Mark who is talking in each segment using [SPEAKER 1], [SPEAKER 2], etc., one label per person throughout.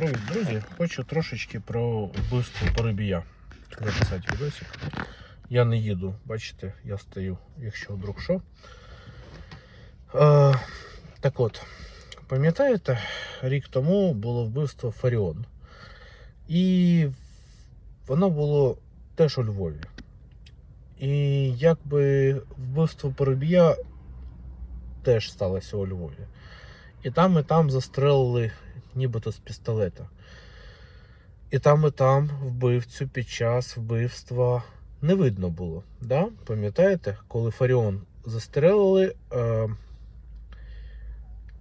[SPEAKER 1] Привіт, друзі! Хочу трошечки про вбивство Порибія записати відосик. Я не їду, бачите, я стою, якщо вдруг що. Е, так от, пам'ятаєте, рік тому було вбивство Фаріон. І воно було теж у Львові. І якби вбивство Порибія теж сталося у Львові. І там, і там застрелили нібито з пістолета. І там, і там вбивцю під час вбивства не видно було. Да? Пам'ятаєте, коли Фаріон застрелили, е,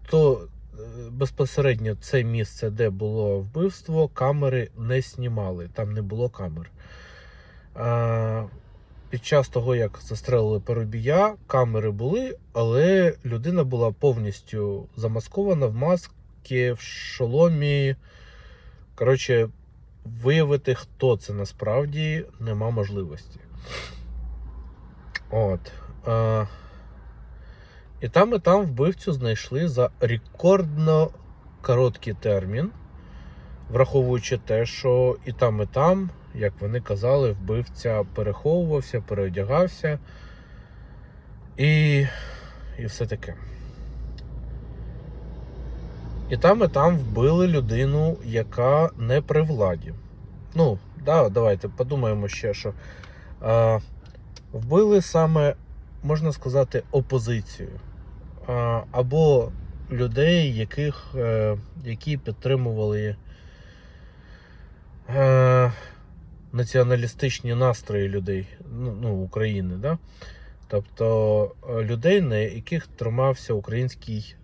[SPEAKER 1] то е, безпосередньо це місце, де було вбивство, камери не знімали, там не було камер. Е, під час того, як застрелили Парубія, камери були, але людина була повністю замаскована в маски, в шоломі. Коротше, виявити, хто це насправді, нема можливості. От. Е, і там, і там вбивцю знайшли за рекордно короткий термін, враховуючи те, що і там, і там, як вони казали, вбивця переховувався, переодягався і, і все таке. І там, і там вбили людину, яка не при владі. Ну, да, давайте подумаємо ще, що а, вбили саме, можна сказати, опозицію. А, або людей, яких, е, які підтримували е, націоналістичні настрої людей ну, ну, України. Да? Тобто е, людей, на яких тримався український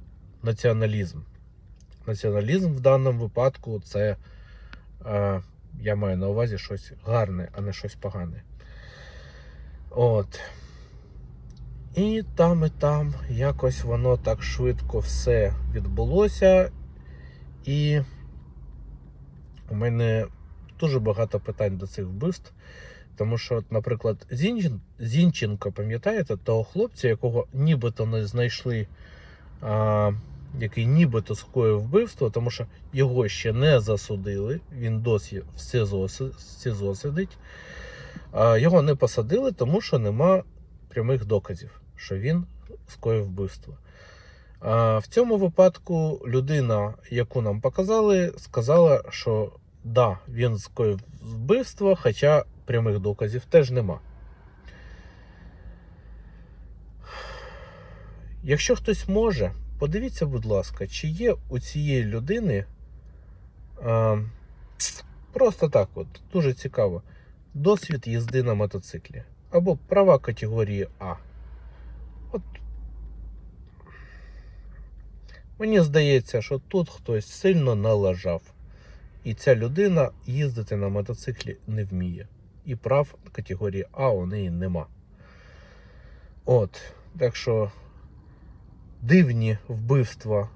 [SPEAKER 1] націоналізм. Націоналізм в даному випадку це, е, я маю на увазі щось гарне, а не щось погане. От. І там, і там якось воно так швидко все відбулося. І у мене дуже багато питань до цих вбивств. Тому що, от, наприклад, Зінчин, Зінченко, пам'ятаєте, того хлопця, якого нібито не знайшли, а, який нібито скоїв вбивство, тому що його ще не засудили, він досі в СИЗО, си- СИЗО сидить. Його не посадили, тому що нема прямих доказів, що він скоїв вбивство. В цьому випадку людина, яку нам показали, сказала, що да, він скоїв вбивство, хоча прямих доказів теж нема. Якщо хтось може, подивіться, будь ласка, чи є у цієї людини а, просто так, от, дуже цікаво, досвід їзди на мотоциклі або права категорії А. От мені здається, що тут хтось сильно налажав. І ця людина їздити на мотоциклі не вміє. І прав категорії А у неї нема. От. Так що дивні вбивства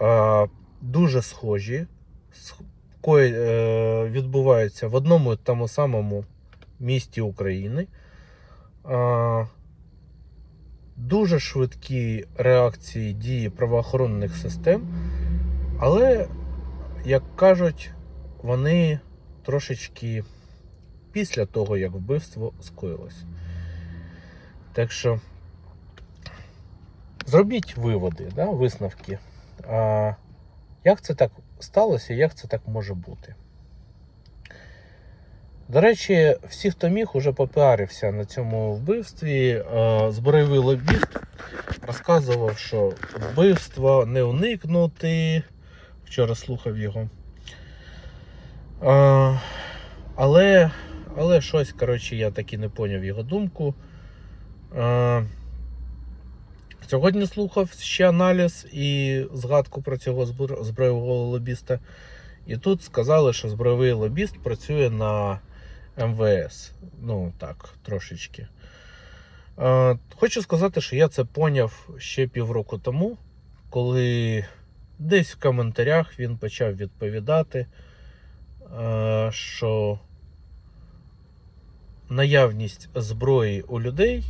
[SPEAKER 1] а, дуже схожі, кої е, відбуваються в одному тому самому місті України. А, дуже швидкі реакції дії правоохоронних систем, але як кажуть, вони трошечки після того, як вбивство скоїлось. Так що зробіть виводи, да, висновки. А, як це так сталося, як це так може бути? До речі, всі, хто міг, уже попіарився на цьому вбивстві. Збройовий лобіст розказував, що вбивство не уникнути. Вчора слухав його. А, але, але щось, коротше, я так і не поняв його думку. А, сьогодні слухав ще аналіз і згадку про цього збро- збройового лобіста. І тут сказали, що збройовий лобіст працює на МВС. Ну, так, трошечки. Хочу сказати, що я це поняв ще півроку тому, коли десь в коментарях він почав відповідати, що наявність зброї у людей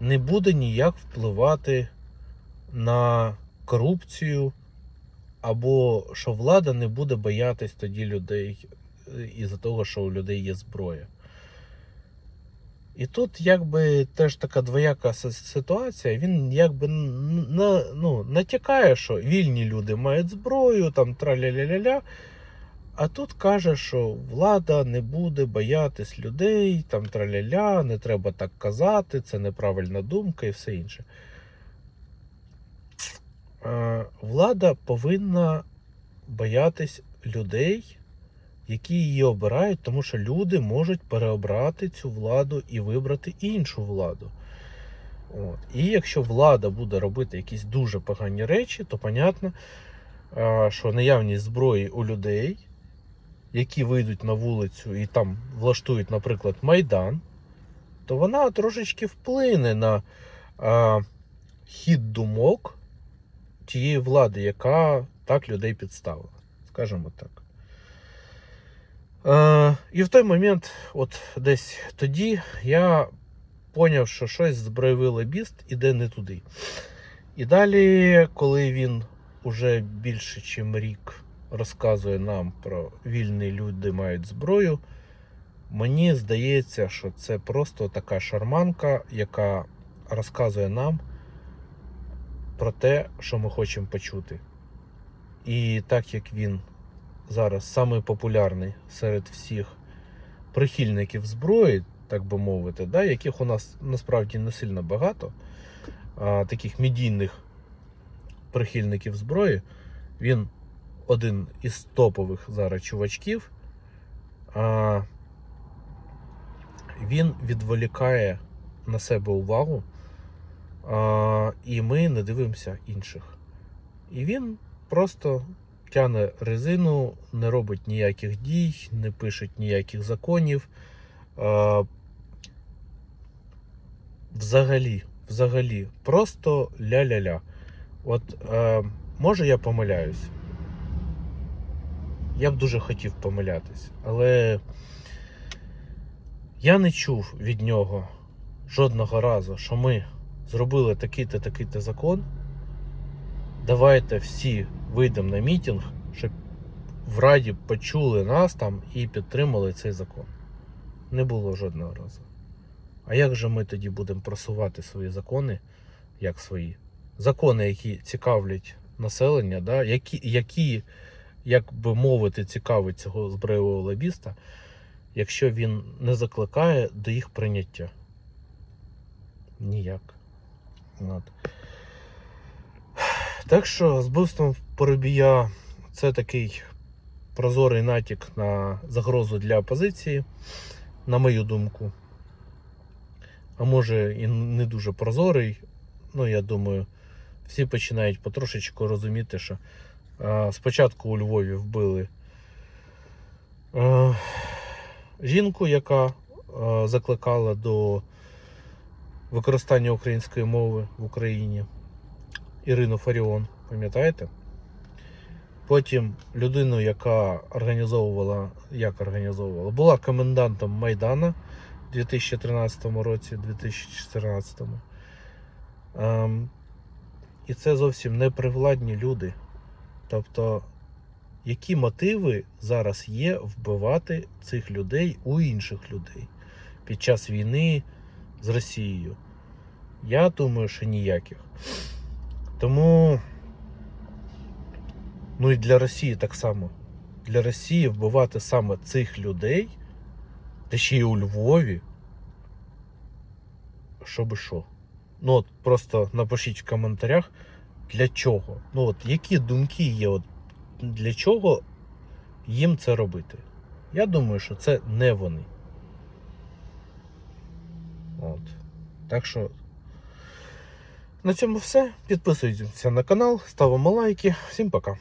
[SPEAKER 1] не буде ніяк впливати на корупцію або що влада не буде боятись тоді людей е, із-за того, що у людей є зброя. І тут якби теж така двояка ситуація. Він якби на, ну, натякає, що вільні люди мають зброю, там траля-ля-ля-ля. А тут каже, що влада не буде боятись людей, там траля-ля, не треба так казати, це неправильна думка і все інше. Влада повинна боятись людей, які її обирають, тому що люди можуть переобрати цю владу і вибрати іншу владу. От. І якщо влада буде робити якісь дуже погані речі, то понятно, що наявність зброї у людей, які вийдуть на вулицю і там влаштують, наприклад, Майдан, то вона трошечки вплине на е, хід думок тієї влади, яка так людей підставила. Скажімо так. Е, і в той момент, от десь тоді, я поняв, що щось збройовий лобіст іде не туди. І далі, коли він уже більше, ніж рік розказує нам про вільні люди мають зброю, мені здається, що це просто така шарманка, яка розказує нам про те, що ми хочемо почути. І так як він зараз самий популярний серед всіх прихильників зброї, так би мовити, да, яких у нас насправді не сильно багато, а, таких медійних прихильників зброї, він один із топових зараз чувачків. А, він відволікає на себе увагу, а, і ми не дивимося інших. І він просто тяне резину, не робить ніяких дій, не пише ніяких законів. А, взагалі, взагалі, просто ля-ля-ля. От е, може я помиляюсь. Я б дуже хотів помилятись, але я не чув від нього жодного разу, що ми зробили такий-то такий-то закон. Давайте всі вийдемо на мітинг, щоб в Раді почули нас там і підтримали цей закон. Не було жодного разу. А як же ми тоді будемо просувати свої закони, як свої? Закони, які цікавлять населення, да? які, які, як би мовити, цікавить цього збройового лобіста, якщо він не закликає до їх прийняття? Ніяк. От. Так що з вбивством Поробія це такий прозорий натяк на загрозу для опозиції, на мою думку. А може і не дуже прозорий. Ну, я думаю, всі починають потрошечку розуміти, що спочатку у Львові вбили жінку, яка закликала до використання української мови в Україні. Ірину Фаріон, пам'ятаєте? Потім людину, яка організовувала, як організовувала, була комендантом Майдана у 2013 році, 2014. Ем, і це зовсім не привладні люди. Тобто, які мотиви зараз є вбивати цих людей у інших людей під час війни з Росією? Я думаю, що ніяких. Тому, ну і для Росії так само. Для Росії вбивати саме цих людей, та ще й у Львові. Щоб що? Ну от просто напишіть в коментарях, для чого. Ну от які думки є, от для чого їм це робити. Я думаю, що це не вони. От. Так що на цьому все. Підписуйтесь на канал, ставимо лайки. Всім пока.